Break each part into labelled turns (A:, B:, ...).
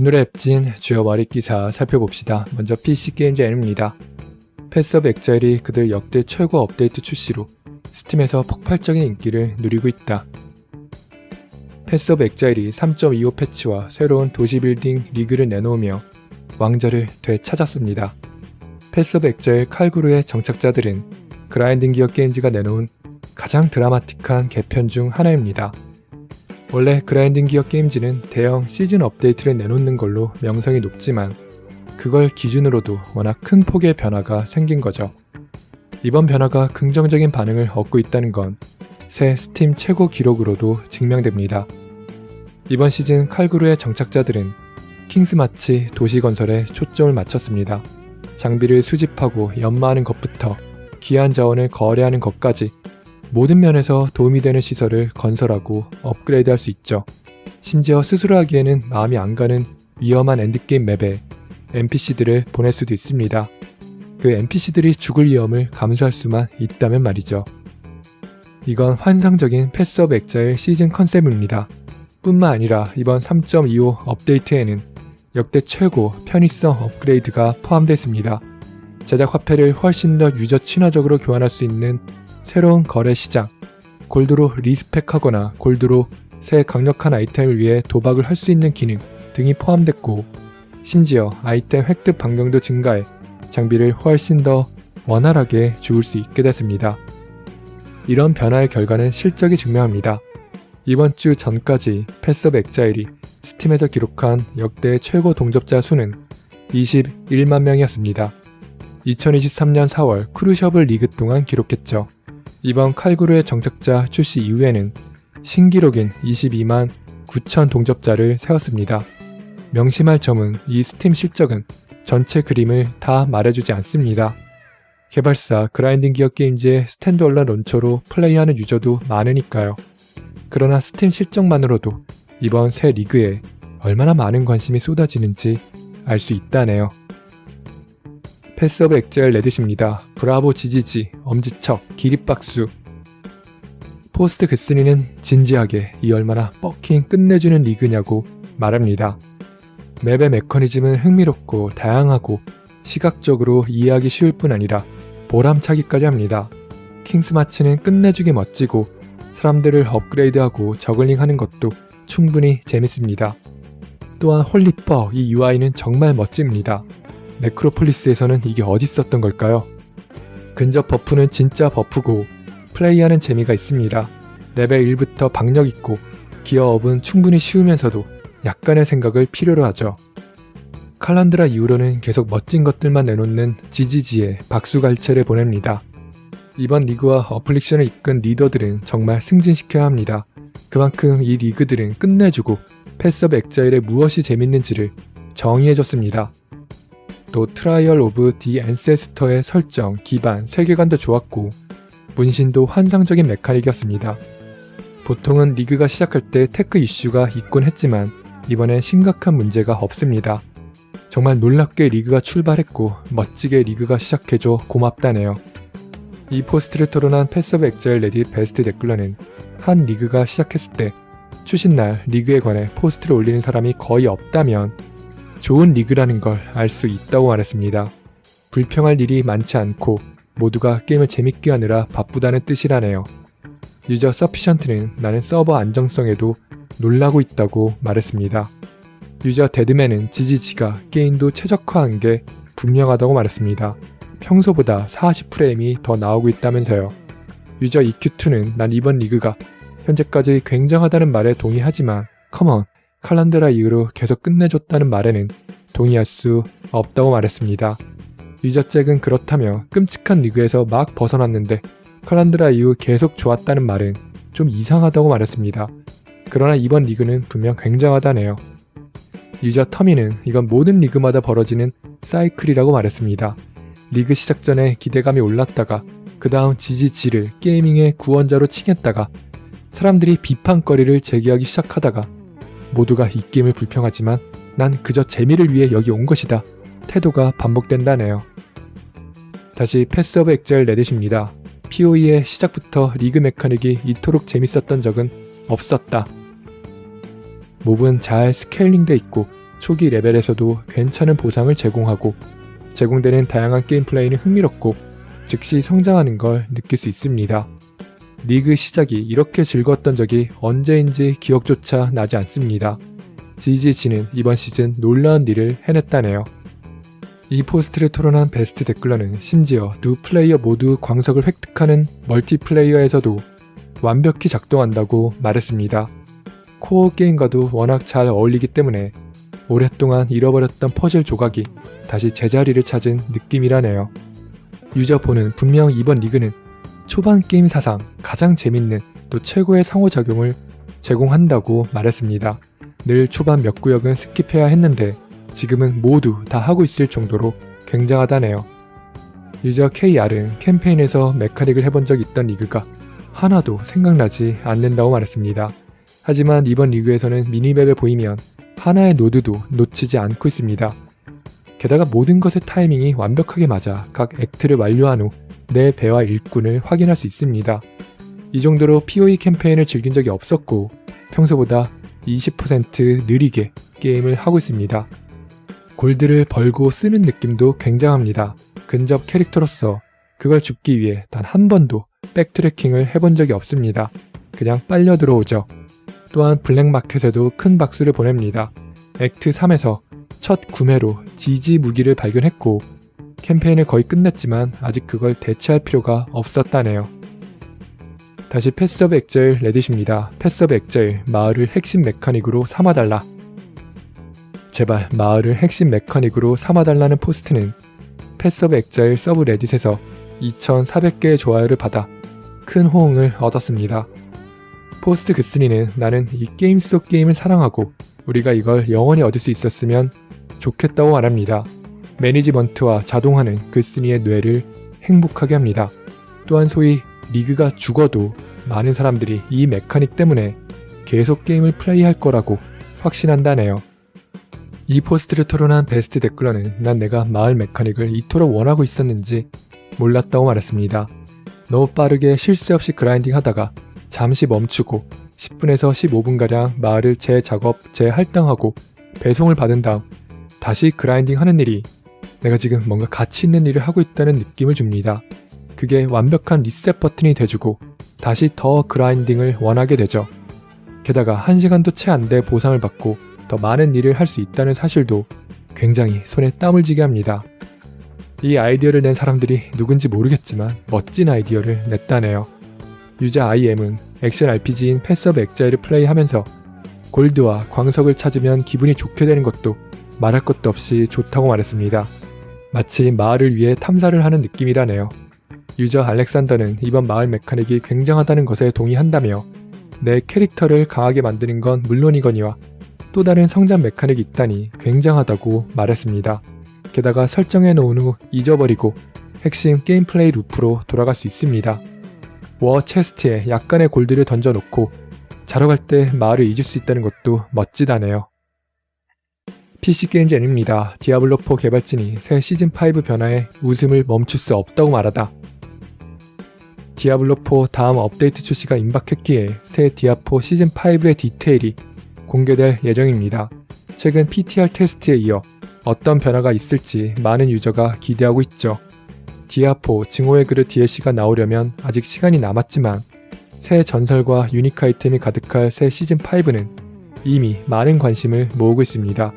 A: 오늘의 앱진 주요 월익 기사 살펴봅시다. 먼저 PC 게임즈 N입니다. 패스업 엑자일이 그들 역대 최고 업데이트 출시로 스팀에서 폭발적인 인기를 누리고 있다. 패스업 엑자일이 3.25 패치와 새로운 도시 빌딩 리그를 내놓으며 왕좌를 되찾았습니다. 패스업 엑자일 칼구루의 정착자들은 그라인딩 기어 게임즈가 내놓은 가장 드라마틱한 개편 중 하나입니다. 원래 그라인딩 기어 게임즈는 대형 시즌 업데이트를 내놓는 걸로 명성이 높지만 그걸 기준으로도 워낙 큰 폭의 변화가 생긴 거죠. 이번 변화가 긍정적인 반응을 얻고 있다는 건 새 스팀 최고 기록으로도 증명됩니다. 이번 시즌 칼구루의 정착자들은 킹스마치 도시 건설에 초점을 맞췄습니다. 장비를 수집하고 연마하는 것부터 귀한 자원을 거래하는 것까지 모든 면에서 도움이 되는 시설을 건설하고 업그레이드 할 수 있죠. 심지어 스스로 하기에는 마음이 안 가는 위험한 엔드게임 맵에 NPC들을 보낼 수도 있습니다. 그 NPC들이 죽을 위험을 감수할 수만 있다면 말이죠. 이건 환상적인 패스업 액자의 시즌 컨셉입니다. 뿐만 아니라 이번 3.25 업데이트에는 역대 최고 편의성 업그레이드가 포함되어 있습니다. 제작 화폐를 훨씬 더 유저 친화적으로 교환할 수 있는 새로운 거래 시장, 골드로 리스펙하거나 골드로 새 강력한 아이템을 위해 도박을 할 수 있는 기능 등이 포함됐고, 심지어 아이템 획득 반경도 증가해 장비를 훨씬 더 원활하게 주울 수 있게 됐습니다. 이런 변화의 결과는 실적이 증명합니다. 이번 주 전까지 패스업 엑자일이 스팀에서 기록한 역대 최고 동접자 수는 21만 명이었습니다. 2023년 4월 크루셔블 리그 동안 기록했죠. 이번 칼구루의 정착자 출시 이후에는 신기록인 22만 9천 동접자를 세웠습니다. 명심할 점은 이 스팀 실적은 전체 그림을 다 말해주지 않습니다. 개발사 그라인딩 기어 게임즈의 스탠드얼런 론처로 플레이하는 유저도 많으니까요. 그러나 스팀 실적만으로도 이번 새 리그에 얼마나 많은 관심이 쏟아지는지 알 수 있다네요. 패스업 엑젤 레딧입니다. 브라보 지지지, 엄지척, 기립박수. 포스트 그스니는 진지하게 이 얼마나 뻑킹 끝내주는 리그냐고 말합니다. 맵의 메커니즘은 흥미롭고 다양하고 시각적으로 이해하기 쉬울 뿐 아니라 보람차기까지 합니다. 킹스마치는 끝내주기 멋지고 사람들을 업그레이드하고 저글링하는 것도 충분히 재밌습니다. 또한 홀리퍼 이 UI는 정말 멋집니다. 네크로폴리스에서는 이게 어디 있었던 걸까요? 근접 버프는 진짜 버프고 플레이하는 재미가 있습니다. 레벨 1부터 박력 있고 기어업은 충분히 쉬우면서도 약간의 생각을 필요로 하죠. 칼란드라 이후로는 계속 멋진 것들만 내놓는 지지지에 박수갈채를 보냅니다. 이번 리그와 어플릭션을 이끈 리더들은 정말 승진시켜야 합니다. 그만큼 이 리그들은 끝내주고 패스업 엑자일의 무엇이 재밌는지를 정의해줬습니다. 또 트라이얼 오브 디 앤세스터의 설정, 기반, 세계관도 좋았고 문신도 환상적인 메카닉이었습니다. 보통은 리그가 시작할 때 테크 이슈가 있곤 했지만 이번엔 심각한 문제가 없습니다. 정말 놀랍게 리그가 출발했고 멋지게 리그가 시작해줘 고맙다네요. 이 포스트를 토론한 패스업 엑젤 레딧 베스트 댓글러는 한 리그가 시작했을 때 출신날 리그에 관해 포스트를 올리는 사람이 거의 없다면 좋은 리그라는 걸 알 수 있다고 말했습니다. 불평할 일이 많지 않고 모두가 게임을 재밌게 하느라 바쁘다는 뜻이라네요. 유저 서피션트는 나는 서버 안정성에도 놀라고 있다고 말했습니다. 유저 데드맨은 지지지가 게임도 최적화한 게 분명하다고 말했습니다. 평소보다 40프레임이 더 나오고 있다면서요. 유저 EQ2는 난 이번 리그가 현재까지 굉장하다는 말에 동의하지만 컴온 칼란드라 이후로 계속 끝내줬다는 말에는 동의할 수 없다고 말했습니다. 유저잭은 그렇다며 끔찍한 리그에서 막 벗어났는데 칼란드라 이후 계속 좋았다는 말은 좀 이상하다고 말했습니다. 그러나 이번 리그는 분명 굉장하다네요. 유저 터미는 이건 모든 리그마다 벌어지는 사이클이라고 말했습니다. 리그 시작 전에 기대감이 올랐다가 그 다음 지지지를 게이밍의 구원자로 칭했다가 사람들이 비판거리를 제기하기 시작하다가 모두가 이 게임을 불평하지만 난 그저 재미를 위해 여기 온 것이다. 태도가 반복된다네요. 다시 패스업 엑젤 레딧입니다. POE의 시작부터 리그 메카닉이 이토록 재밌었던 적은 없었다. 몹은 잘 스케일링돼 있고 초기 레벨에서도 괜찮은 보상을 제공하고 제공되는 다양한 게임 플레이는 흥미롭고 즉시 성장하는 걸 느낄 수 있습니다. 리그 시작이 이렇게 즐거웠던 적이 언제인지 기억조차 나지 않습니다. GGG는 이번 시즌 놀라운 일을 해냈다네요. 이 포스트를 토론한 베스트 댓글러는 심지어 두 플레이어 모두 광석을 획득하는 멀티플레이어에서도 완벽히 작동한다고 말했습니다. 코어 게임과도 워낙 잘 어울리기 때문에 오랫동안 잃어버렸던 퍼즐 조각이 다시 제자리를 찾은 느낌이라네요. 유저폰은 분명 이번 리그는 초반 게임 사상 가장 재밌는 또 최고의 상호작용을 제공한다고 말했습니다. 늘 초반 몇 구역은 스킵해야 했는데 지금은 모두 다 하고 있을 정도로 굉장하다네요. 유저 KR은 캠페인에서 메카닉을 해본 적 있던 리그가 하나도 생각나지 않는다고 말했습니다. 하지만 이번 리그에서는 미니맵에 보이면 하나의 노드도 놓치지 않고 있습니다. 게다가 모든 것의 타이밍이 완벽하게 맞아 각 액트를 완료한 후 내 배와 일꾼을 확인할 수 있습니다. 이 정도로 POE 캠페인을 즐긴 적이 없었고 평소보다 20% 느리게 게임을 하고 있습니다. 골드를 벌고 쓰는 느낌도 굉장합니다. 근접 캐릭터로서 그걸 줍기 위해 단 한 번도 백트래킹을 해본 적이 없습니다. 그냥 빨려 들어오죠. 또한 블랙마켓에도 큰 박수를 보냅니다. 액트 3에서 첫 구매로 지지 무기를 발견했고 캠페인을 거의 끝냈지만 아직 그걸 대체할 필요가 없었다네요. 다시 패스업 액자일 레딧입니다. 패스업 액자일 마을을 핵심 메카닉으로 삼아달라. 제발 마을을 핵심 메카닉으로 삼아달라는 포스트는 패스업 액자일 서브 레딧에서 2,400개의 좋아요를 받아 큰 호응을 얻었습니다. 포스트 그스니는 나는 이 게임 속 게임을 사랑하고 우리가 이걸 영원히 얻을 수 있었으면 좋겠다고 말합니다. 매니지먼트와 자동화는 글쓴이의 뇌를 행복하게 합니다. 또한 소위 리그가 죽어도 많은 사람들이 이 메카닉 때문에 계속 게임을 플레이할 거라고 확신한다네요. 이 포스트를 토론한 베스트 댓글러는 난 내가 마을 메카닉을 이토록 원하고 있었는지 몰랐다고 말했습니다. 너무 빠르게 실수 없이 그라인딩 하다가 잠시 멈추고 10분에서 15분가량 마을을 재작업, 재할당하고 배송을 받은 다음 다시 그라인딩 하는 일이 내가 지금 뭔가 가치 있는 일을 하고 있다는 느낌을 줍니다. 그게 완벽한 리셋 버튼이 돼주고 다시 더 그라인딩을 원하게 되죠. 게다가 1시간도 채 안 돼 보상을 받고 더 많은 일을 할 수 있다는 사실도 굉장히 손에 땀을 쥐게 합니다. 이 아이디어를 낸 사람들이 누군지 모르겠지만 멋진 아이디어를 냈다네요. 유저 IM은 액션 RPG인 패스업 액자이를 플레이하면서 골드와 광석을 찾으면 기분이 좋게 되는 것도 말할 것도 없이 좋다고 말했습니다. 마치 마을을 위해 탐사를 하는 느낌이라네요. 유저 알렉산더는 이번 마을 메카닉이 굉장하다는 것에 동의한다며 내 캐릭터를 강하게 만드는 건 물론이거니와 또 다른 성장 메카닉이 있다니 굉장하다고 말했습니다. 게다가 설정해 놓은 후 잊어버리고 핵심 게임 플레이 루프로 돌아갈 수 있습니다. 워 체스트에 약간의 골드를 던져놓고 자러 갈 때 마을을 잊을 수 있다는 것도 멋지다네요. PC게임즈 N입니다. 디아블로4 개발진이 새 시즌5 변화에 웃음을 멈출 수 없다고 말하다. 디아블로4 다음 업데이트 출시가 임박했기에 새 디아4 시즌5의 디테일이 공개될 예정입니다. 최근 PTR 테스트에 이어 어떤 변화가 있을지 많은 유저가 기대하고 있죠. 디아4 증오의 그릇 DLC가 나오려면 아직 시간이 남았지만 새 전설과 유니크 아이템이 가득할 새 시즌5는 이미 많은 관심을 모으고 있습니다.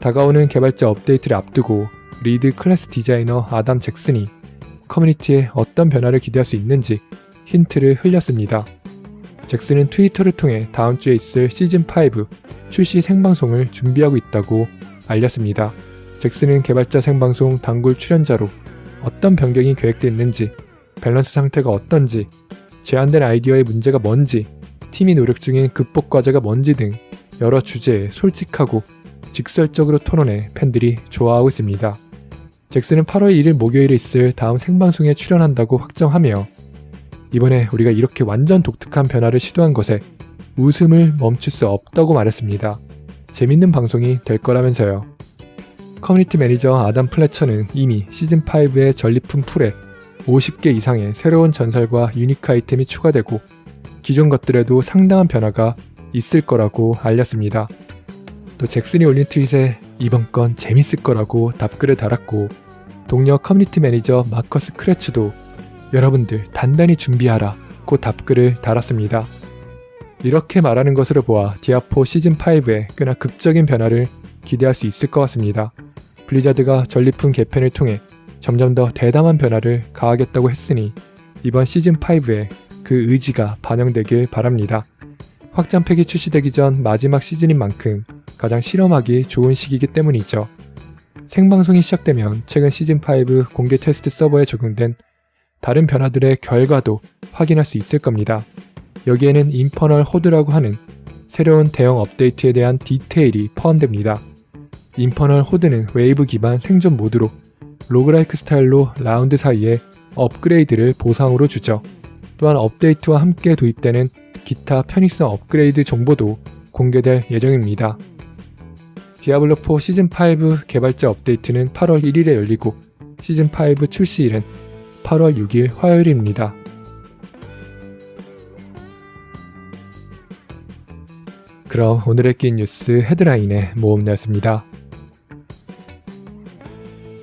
A: 다가오는 개발자 업데이트를 앞두고 리드 클래스 디자이너 아담 잭슨이 커뮤니티에 어떤 변화를 기대할 수 있는지 힌트를 흘렸습니다. 잭슨은 트위터를 통해 다음 주에 있을 시즌5 출시 생방송을 준비하고 있다고 알렸습니다. 잭슨은 개발자 생방송 단골 출연자로 어떤 변경이 계획되어 있는지, 밸런스 상태가 어떤지, 제한된 아이디어의 문제가 뭔지, 팀이 노력 중인 극복 과제가 뭔지 등 여러 주제에 솔직하고 직설적으로 토론해 팬들이 좋아하고 있습니다. 잭슨은 8월 1일 목요일에 있을 다음 생방송에 출연한다고 확정하며 이번에 우리가 이렇게 완전 독특한 변화를 시도한 것에 웃음을 멈출 수 없다고 말했습니다. 재밌는 방송이 될 거라면서요. 커뮤니티 매니저 아담 플래처는 이미 시즌5의 전리품 풀에 50개 이상의 새로운 전설과 유니크 아이템이 추가되고 기존 것들에도 상당한 변화가 있을 거라고 알렸습니다. 또 잭슨이 올린 트윗에 이번 건 재밌을 거라고 답글을 달았고 동료 커뮤니티 매니저 마커스 크레츠도 여러분들 단단히 준비하라 고 답글을 달았습니다. 이렇게 말하는 것으로 보아 디아포 시즌5의 꽤나 극적인 변화를 기대할 수 있을 것 같습니다. 블리자드가 전리품 개편을 통해 점점 더 대담한 변화를 가하겠다고 했으니 이번 시즌5에 그 의지가 반영되길 바랍니다. 확장팩이 출시되기 전 마지막 시즌인 만큼 가장 실험하기 좋은 시기이기 때문이죠. 생방송이 시작되면 최근 시즌5 공개 테스트 서버에 적용된 다른 변화들의 결과도 확인할 수 있을 겁니다. 여기에는 인퍼널 호드라고 하는 새로운 대형 업데이트에 대한 디테일이 포함됩니다. 인퍼널 호드는 웨이브 기반 생존 모드로 로그라이크 스타일로 라운드 사이에 업그레이드를 보상으로 주죠. 또한 업데이트와 함께 도입되는 기타 편의성 업그레이드 정보도 공개될 예정입니다. 디아블로4 시즌5 개발자 업데이트는 8월 1일에 열리고 시즌5 출시일은 8월 6일 화요일입니다. 그럼 오늘의 낀 뉴스 헤드라인의 모험이었습니다.